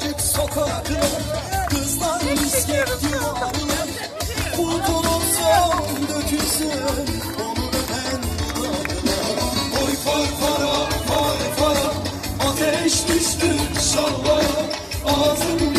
sokaklar Kızlar misket diyorlar Buldun olsam dökülsün. Onu öpen dudaklar Oy far fara far fara. Ateş düştü şalvara Ağzım